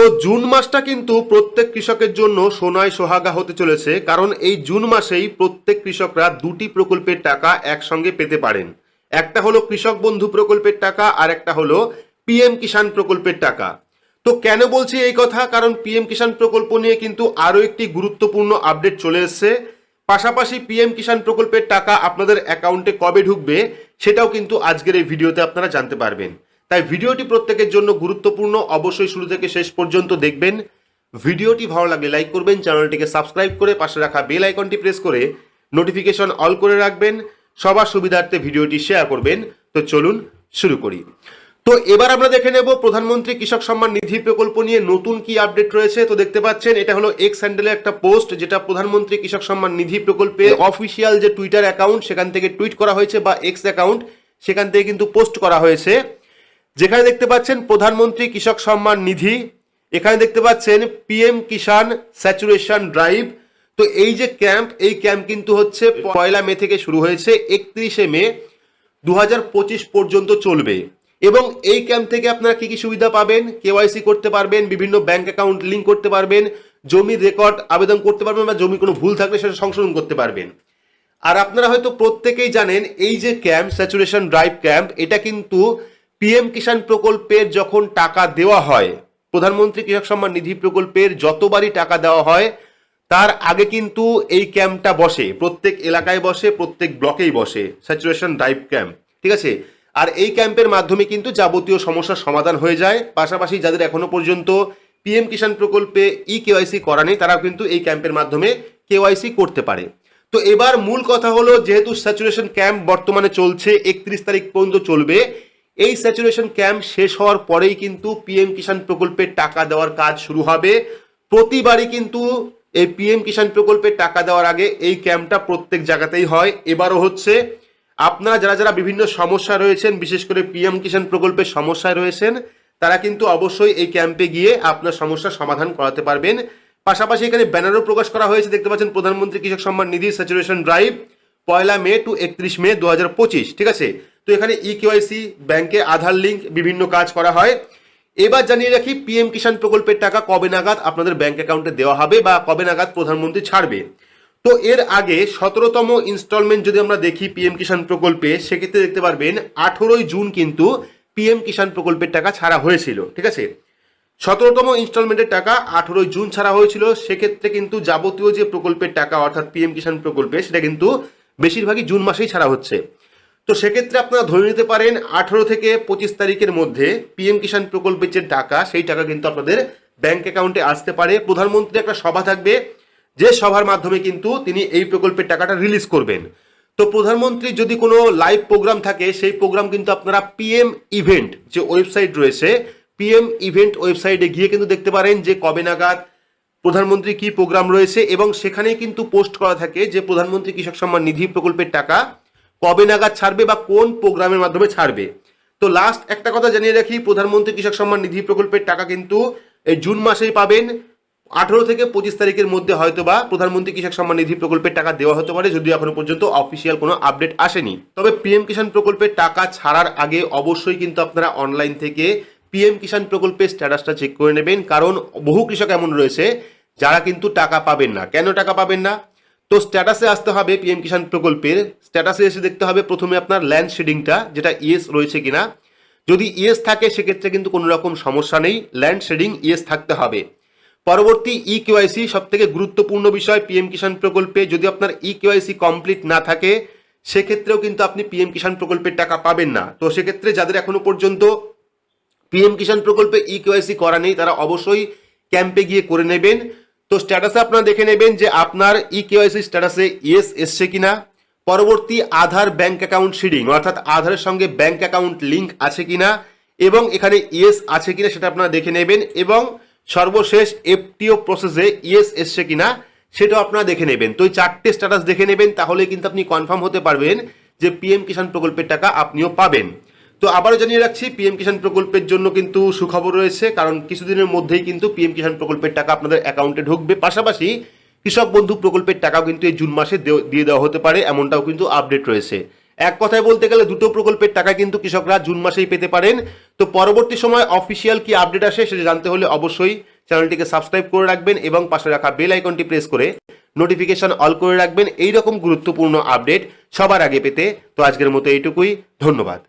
তো জুন মাসটা কিন্তু প্রত্যেক কৃষকের জন্য সোনায় সোহাগা হতে চলেছে, কারণ এই জুন মাসেই প্রত্যেক কৃষকরা দুটি প্রকল্পের টাকা একসঙ্গে পেতে পারেন। একটা হলো কৃষক বন্ধু প্রকল্পের টাকা, আর একটা হলো পিএম কিষাণ প্রকল্পের টাকা। তো কেন বলছি এই কথা? কারণ পিএম কিষাণ প্রকল্প নিয়ে কিন্তু আরও একটি গুরুত্বপূর্ণ আপডেট চলে এসেছে। পাশাপাশি পিএম কিষাণ প্রকল্পের টাকা আপনাদের অ্যাকাউন্টে কবে ঢুকবে, সেটাও কিন্তু আজকের এই ভিডিওতে আপনারা জানতে পারবেন। তাই ভিডিওটি প্রত্যেকের জন্য গুরুত্বপূর্ণ। অবশ্যই শুরু থেকে শেষ পর্যন্ত দেখবেন। ভিডিওটি ভালো লাগলে লাইক করবেন চ্যানেলটিকে সাবস্ক্রাইব করে পাশে রাখা বেল আইকনটি প্রেস করে নোটিফিকেশন অল করে রাখবেন। সবার সুবিধার্থে ভিডিওটি শেয়ার করবেন। তো চলুন শুরু করি। তো এবার আমরা দেখে নেব প্রধানমন্ত্রী কৃষক সম্মান নিধি প্রকল্প নিয়ে নতুন কি আপডেট রয়েছে। তো দেখতে পাচ্ছেন এটা হলো এক্স হ্যান্ডেলের একটা পোস্ট যেটা প্রধানমন্ত্রী কৃষক সম্মান নিধি প্রকল্পে অফিসিয়াল যে টুইটার অ্যাকাউন্ট সেখান থেকে টুইট করা হয়েছে বা এক্স অ্যাকাউন্ট সেখান থেকে কিন্তু পোস্ট করা হয়েছে। যেখানে দেখতে পাচ্ছেন প্রধানমন্ত্রী কৃষক সম্মান নিধি, এখানে দেখতে পাচ্ছেন পিএম কিষাণ স্যাচুরেশন ড্রাইভ। তো এই যে ক্যাম্প, এই ক্যাম্প কিন্তু হচ্ছে পয়লা মে থেকে শুরু হয়েছে, একত্রিশে মে দু হাজার পঁচিশ পর্যন্ত চলবে। এবং এই ক্যাম্প থেকে আপনারা কি কি সুবিধা পাবেন? কেওয়াইসি করতে পারবেন, বিভিন্ন ব্যাংক অ্যাকাউন্ট লিঙ্ক করতে পারবেন, জমির রেকর্ড আবেদন করতে পারবেন বা জমি কোনো ভুল থাকলে সেটা সংশোধন করতে পারবেন। আর আপনারা হয়তো প্রত্যেকেই জানেন, এই যে ক্যাম্প, স্যাচুরেশন ড্রাইভ ক্যাম্প, এটা কিন্তু পিএম কিষাণ প্রকল্পের যখন টাকা দেওয়া হয়, প্রধানমন্ত্রী কৃষক সম্মান নিধি প্রকল্পের যতবারই টাকা দেওয়া হয়, তার আগে কিন্তু এই ক্যাম্পটা বসে, প্রত্যেক এলাকায় বসে, প্রত্যেক ব্লকেই বসে, স্যাচুরেশন ড্রাইভ ক্যাম্প, ঠিক আছে? আর এই ক্যাম্পের মাধ্যমে কিন্তু যাবতীয় সমস্যার সমাধান হয়ে যায়, পাশাপাশি যাদের এখনও পর্যন্ত পিএম কিষাণ প্রকল্পে ই কেওয়াইসি করা নেই, তারাও কিন্তু এই ক্যাম্পের মাধ্যমে কেওয়াইসি করতে পারে। তো এবার মূল কথা হলো, যেহেতু স্যাচুরেশন ক্যাম্প বর্তমানে চলছে, একত্রিশ তারিখ পর্যন্ত চলবে এই স্যাচুরেশন ক্যাম্প শেষ হওয়ার পরেই কিন্তু পিএম কিষাণ প্রকল্পের টাকা দেওয়ার কাজ শুরু হবে। প্রতিবারই কিন্তু এই পিএম কিষাণ প্রকল্পের টাকা দেওয়ার আগে এই ক্যাম্পটা প্রত্যেক জায়গাতেই হয়। এবারও হচ্ছে, আপনারা যারা যারা বিভিন্ন সমস্যা রয়েছেন, বিশেষ করে পিএম কিষাণ প্রকল্পের সমস্যায় রয়েছেন, তারা কিন্তু অবশ্যই এই ক্যাম্পে গিয়ে আপনার সমস্যার সমাধান করাতে পারবেন। পাশাপাশি এখানে ব্যানারও প্রকাশ করা হয়েছে, দেখতে পাচ্ছেন প্রধানমন্ত্রী কৃষক সম্মান নিধি স্যাচুরেশন ড্রাইভ, পয়লা মে টু একত্রিশ মে দু হাজার পঁচিশ, ঠিক আছে? তো এখানে ই কেওয়াইসি ব্যাংকে আধার লিঙ্ক বিভিন্ন কাজ করা হয়। এবার জানিয়ে রাখি পিএম কিষাণ প্রকল্পের টাকা কবে নাগাদ আপনাদের ব্যাংক অ্যাকাউন্টে দেওয়া হবে বা কবে নাগাদ প্রধানমন্ত্রী ছাড়বে? তো এর আগে সতেরোতম ইনস্টলমেন্ট যদি আমরা দেখি পিএম কিষাণ প্রকল্পে, সেক্ষেত্রে দেখতে পারবেন, আঠেরোই জুন কিন্তু পিএম কিষাণ প্রকল্পের টাকা ছাড়া হয়েছিল, ঠিক আছে? সতেরোতম ইনস্টলমেন্টের টাকা আঠেরোই জুন ছাড়া হয়েছিল, সেক্ষেত্রে কিন্তু যাবতীয় যে প্রকল্পের টাকা, অর্থাৎ পিএম কিষাণ প্রকল্পে, সেটা কিন্তু বেশিরভাগই জুন মাসেই ছাড়া হচ্ছে। তো সেক্ষেত্রে আপনারা ধরে নিতে পারেন, আঠেরো থেকে পঁচিশ তারিখের মধ্যে পিএম কিষাণ প্রকল্পের যে টাকা, সেই টাকা কিন্তু আপনাদের ব্যাংক অ্যাকাউন্টে আসতে পারে। প্রধানমন্ত্রী, একটা সভা থাকবে, যে সভার মাধ্যমে কিন্তু তিনি এই প্রকল্পের টাকাটা রিলিজ করবেন। তো প্রধানমন্ত্রী, যদি কোনো লাইভ প্রোগ্রাম থাকে, সেই প্রোগ্রাম কিন্তু আপনারা পিএম ইভেন্ট যে ওয়েবসাইট রয়েছে পিএম ইভেন্ট ওয়েবসাইটে গিয়ে কিন্তু দেখতে পারেন যে কবে নাগাদ প্রধানমন্ত্রী কি প্রোগ্রাম রয়েছে এবং সেখানেই কিন্তু পোস্ট করা থাকে যে প্রধানমন্ত্রী কৃষক সম্মান নিধি প্রকল্পের টাকা কবে নাগাদ ছাড়বে বা কোন প্রোগ্রামের মাধ্যমে ছাড়বে? তো লাস্ট একটা কথা জানিয়ে রাখি, প্রধানমন্ত্রী কৃষক সম্মান নিধি প্রকল্পের টাকা কিন্তু এই জুন মাসেই পাবেন। আঠেরো থেকে পঁচিশ তারিখের মধ্যে হয়তো বা প্রধানমন্ত্রী কৃষক সম্মান নিধি প্রকল্পের টাকা দেওয়া হতে পারে, যদিও এখনও পর্যন্ত অফিসিয়াল কোনো আপডেট আসেনি। তবে পিএম কিষাণ প্রকল্পের টাকা ছাড়ার আগে অবশ্যই কিন্তু আপনারা অনলাইন থেকে পিএম কিষাণ প্রকল্পের স্ট্যাটাসটা চেক করে নেবেন। কারণ বহু কৃষক এমন রয়েছে, যারা কিন্তু টাকা পাবেন না। কেন টাকা পাবেন না? তো স্ট্যাটাসে আসতে হবে পিএম কিষাণ প্রকল্পের। স্ট্যাটাসে এসে দেখতে হবে প্রথমে আপনার ল্যান্ড শেডিংটা যেটা ইয়েস রয়েছে কিনা। যদি ইয়েস থাকে, সেক্ষেত্রে কিন্তু কোনো রকম সমস্যা নেই। ল্যান্ড শেডিং ইয়েস থাকতে হবে। পরবর্তী ই কেওয়াইসি সব থেকে গুরুত্বপূর্ণ বিষয় পিএম কিষাণ প্রকল্পে, যদি আপনার ই কেওয়াইসি কমপ্লিট না থাকে, সেক্ষেত্রেও কিন্তু আপনি পিএম কিষাণ প্রকল্পের টাকা পাবেন না। তো সেক্ষেত্রে যাদের এখনও পর্যন্ত পিএম কিষাণ প্রকল্পে ই কেওয়াইসি করা নেই, তারা অবশ্যই ক্যাম্পে গিয়ে করে নেবেন। তো স্ট্যাটাসে আপনারা দেখে নেবেন যে আপনার ই কেওয়াইসি স্ট্যাটাসে ইয়েস এসছে কিনা। পরবর্তী আধার ব্যাংক অ্যাকাউন্ট শিডিং অর্থাৎ আধারের সঙ্গে ব্যাংক অ্যাকাউন্ট লিঙ্ক আছে কিনা এবং এখানে ইয়েস আছে কিনা সেটা আপনারা দেখে নেবেন এবং সর্বশেষ এফটিও প্রসেসে ইয়েস এসছে কিনা সেটাও আপনারা দেখে নেবেন। তো এই চারটে স্ট্যাটাস দেখে নেবেন তাহলে কিন্তু আপনি কনফার্ম হতে পারবেন যে পিএম কিষাণ প্রকল্পের টাকা আপনিও পাবেন। তো আবারও জানিয়ে রাখছি পিএম কিষাণ প্রকল্পের জন্য কিন্তু সুখবর রয়েছে, কারণ কিছুদিনের মধ্যেই কিন্তু পিএম কিষাণ প্রকল্পের টাকা আপনাদের অ্যাকাউন্টে ঢুকবে। পাশাপাশি কৃষক বন্ধু প্রকল্পের টাকাও কিন্তু এই জুন মাসে দিয়ে দেওয়া হতে পারে, এমনটাও কিন্তু আপডেট রয়েছে। এক কথায় বলতে গেলে দুটো প্রকল্পের টাকা কিন্তু কৃষকরা জুন মাসেই পেতে পারেন। তো পরবর্তী সময় অফিসিয়াল কি আপডেট আসে সেটা জানতে হলে অবশ্যই চ্যানেলটিকে সাবস্ক্রাইব করে রাখবেন এবং পাশে রাখা বেল আইকনটি প্রেস করে নোটিফিকেশন অল করে রাখবেন। এই রকম গুরুত্বপূর্ণ আপডেট সবার আগে পেতে। তো আজকের মতো এইটুকুই, ধন্যবাদ।